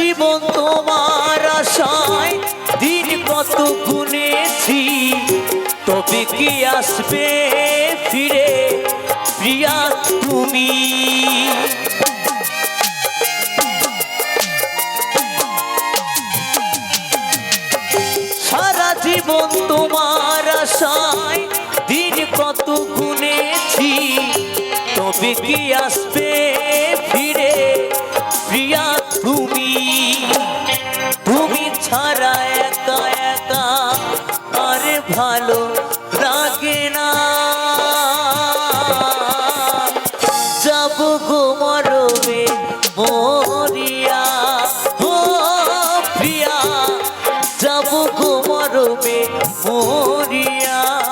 জীবন তোমার আশায়, দিন কত গুনেছি, তবে কি আসবে ফিরে? প্রিয়া, তুমি? সারা জীবন তোমার আশায়, দিন কত গুনেছি, তবে কি আসবে মরবে মরিয়া।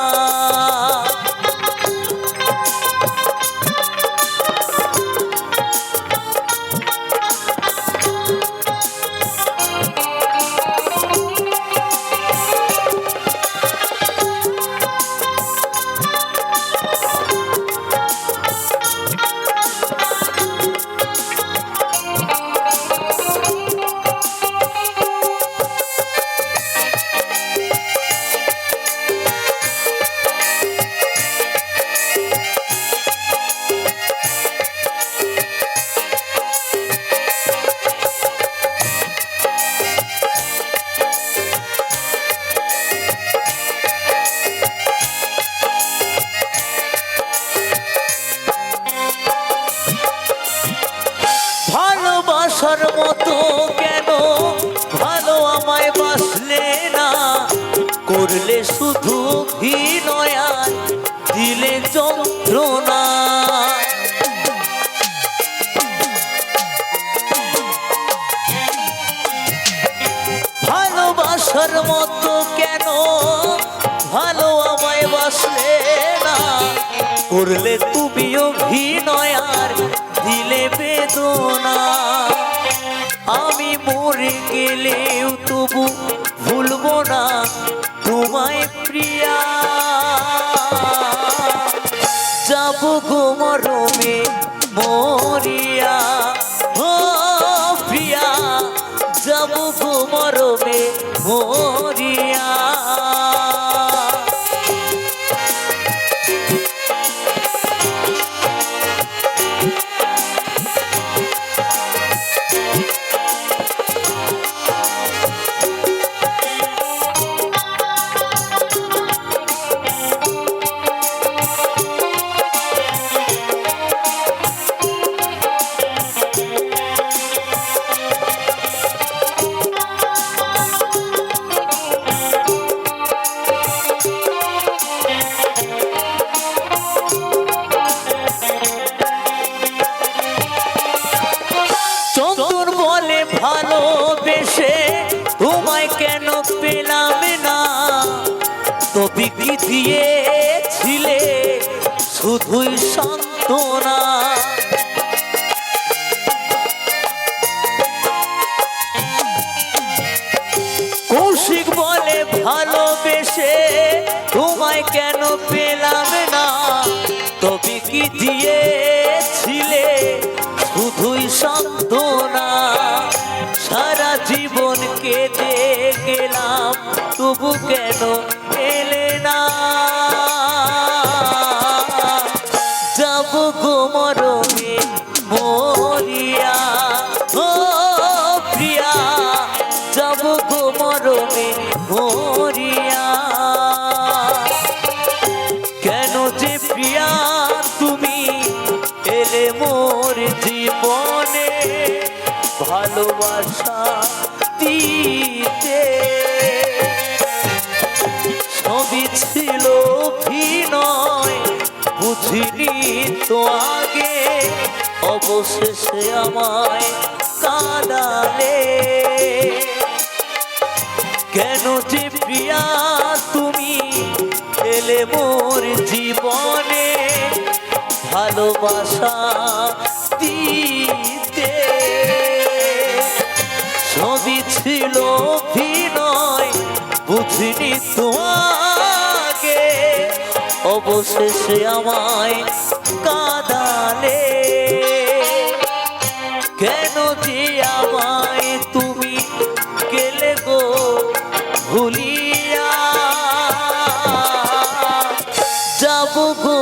করলে শুধু ভিনয়ার দিলে যন্ত্রণা। ভালোবাসার মতো কেন ভালো আমায় বাসলে না? করলে তুমিও ভিনয়ার দিলে বেদনা। আমি মরে গেলেও তবু ভুলবো না। ভালোবেসে তোমায় কেন পেলাম না? তবে কি দিয়েছিলে শুধুই সান্ত্বনা? কৌশিক বলে ভালোবেসে তোমায় কেন পেলাম না? তবে কি দিয়েছিলে শুধুই সান্ত্বনা? সারা জীবন কেটে গেলাম, তবু কেন এলে না? যাব গো মরমে মরিয়া, ও প্রিয়া, যাব গো মরমে মরিয়া। ভালোবাসা দিতে। সবই ছিল ভিনয় বুঝিনি তো আগে। অবশেষে আমায় কাদালে। কেন যে প্রিয়া তুমি এলে মোর জীবনে ভালোবাসা দিতে। অভিনয় বুঝিনি তোমাকে। অবশেষে আমায় কাদালে। কেন যে আমায় তুমি গেলে গো ভুলিয়া? যাব গো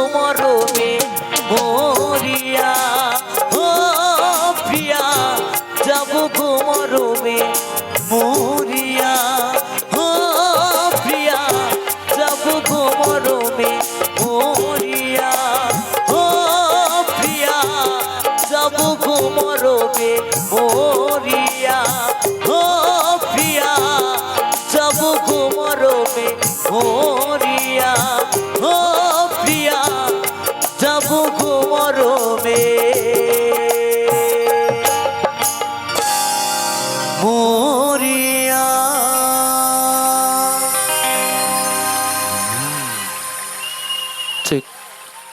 করিয়া